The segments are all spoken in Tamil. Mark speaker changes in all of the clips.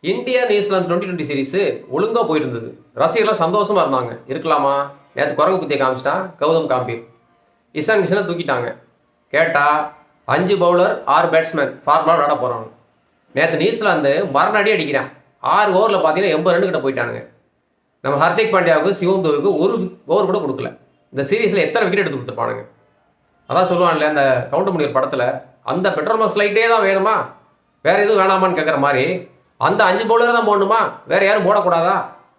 Speaker 1: India New Zealand twenty twenty series ஒழுங்காக போயிட்டு இருந்தது ரசிகர்லாம் சந்தோஷமாக இருந்தாங்க. இருக்கலாமா? நேற்று குரங்கு புத்தியை காமிச்சிட்டான் கௌதம் காம்பீர். இஷான் கிஷனை தூக்கிட்டாங்க. கேட்டால் அஞ்சு பவுலர் ஆறு பேட்ஸ்மேன் ஃபார்மலாக விளாட போகிறாங்க நேற்று நியூசிலாந்து மரணடி அடிக்கிறான். ஆறு ஓவரில் பார்த்தீங்கன்னா எண்பது ரெண்டு கிட்ட போயிட்டானுங்க. நம்ம ஹர்திக் பாண்டியாவுக்கு சிவம் தோவுக்கு ஒரு ஓவர் கூட கொடுக்கல. இந்த சீரீஸில் எத்தனை விக்கெட் எடுத்து கொடுத்துருப்பானுங்க. அதான் சொல்லுவான்ல அந்த கவுண்டர் முடிக்கிற படத்தில் அந்த பெட்ரோல் மார்க்ஸ் லைட்டே தான் வேணுமா? வேறு எதுவும் வேணாமான்னு கேட்குற மாதிரி அந்த அஞ்சு பவுலர் தான் போடணுமா? வேறு யாரும் போடக்கூடாதா?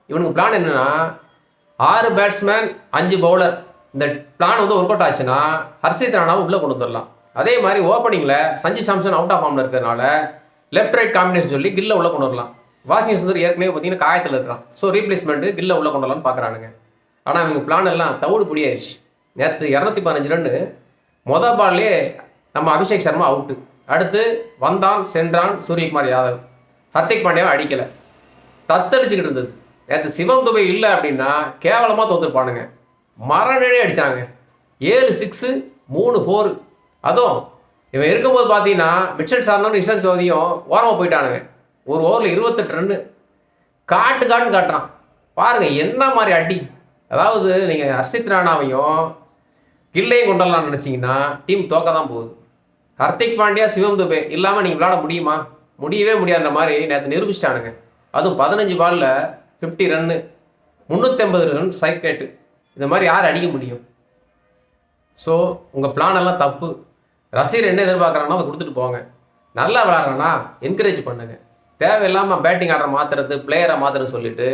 Speaker 1: இவனுக்கு பிளான் என்னென்னா ஆறு பேட்ஸ்மேன் அஞ்சு பவுலர் இந்த பிளான் வந்து ஒர்க் அவுட் ஆச்சுன்னா ஹர்ஷித் ராணாவை உள்ளே கொண்டு வந்துடலாம். அதே மாதிரி ஓப்பனிங்கில் சஞ்சி சாம்சன் அவுட் ஆஃப் ஃபார்மில் இருக்கிறதுனால லெஃப்ட் ரைட் காம்பினேஷன் சொல்லி கில்ல உள்ளே கொண்டு வரலாம். வாஷிங் சுந்தர் ஏற்கனவே பார்த்தீங்கன்னா காயத்தில் இருக்கிறான். ஸோ ரீப்ளேஸ்மெண்ட்டு கில்ல உள்ளே கொண்டு வரலாம்னு பார்க்குறானுங்க. ஆனால் அவங்க பிளான் எல்லாம் தவிடு பிடியாயிருச்சு நேற்று இரநூத்தி பதினஞ்சு ரன்னு மொதல் பால்லே நம்ம அபிஷேக் சர்மா அவுட்டு அடுத்து வந்தான் சென்றான் சூரியகுமார் யாதவ். ஹர்திக் பாண்டியாவை அடிக்கலை. தத்தடிச்சுக்கிட்டு இருந்தது. நேற்று சிவம் துபை இல்லை அப்படின்னா கேவலமாக தோத்துருப்பானுங்க. மரணே அடித்தாங்க ஏழு சிக்ஸு மூணு ஃபோரு அதுவும் இவன் இருக்கும்போது பார்த்தீங்கன்னா மிச்சல் சார்னும் நிஷன் சோதியும் ஓரமாக போயிட்டானுங்க. ஒரு ஓவரில் இருபத்தெட்டு ரன்னு காட்டு காட்டுன்னு காட்டுறான். பாருங்கள் என்ன மாதிரி அடி. அதாவது நீங்கள் ஹர்ஷித் ராணாவையும் கில்லையும் கொண்டலாம்னு நினச்சிங்கன்னா டீம் தோக்க தான் போகுது. ஹர்திக் பாண்டியா சிவம் துபே இல்லாமல் நீங்கள் விளாட முடியுமா? முடியவே முடியாத மாதிரி நேற்று நிரூபிச்சிட்டானுங்க. அதுவும் பதினஞ்சு பாலில் ஃபிஃப்டி ரன்னு முந்நூற்றம்பது ரன் ஸ்ட்ரைக் ரேட்டு இந்த மாதிரி யார் அடிக்க முடியும்? ஸோ உங்கள் பிளான் எல்லாம் தப்பு. ரசிகர் என்ன எதிர்பார்க்குறாங்கன்னா அதை கொடுத்துட்டு போங்க. நல்லா விளாட்றேன்னா என்கரேஜ் பண்ணுங்க. தேவையில்லாமல் பேட்டிங் ஆடுற மாற்றுறது பிளேயரை மாற்றுறது சொல்லிட்டு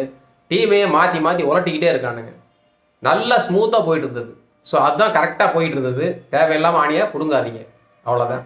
Speaker 1: டீமையே மாற்றி மாற்றி உலட்டிக்கிட்டே இருக்கானுங்க. நல்லா ஸ்மூத்தாக போயிட்டு இருந்தது. ஸோ அதுதான் கரெக்டாக போயிட்டு இருந்தது. தேவையில்லாமல் ஆணியாக பிடுங்காதீங்க. அவ்வளோதான்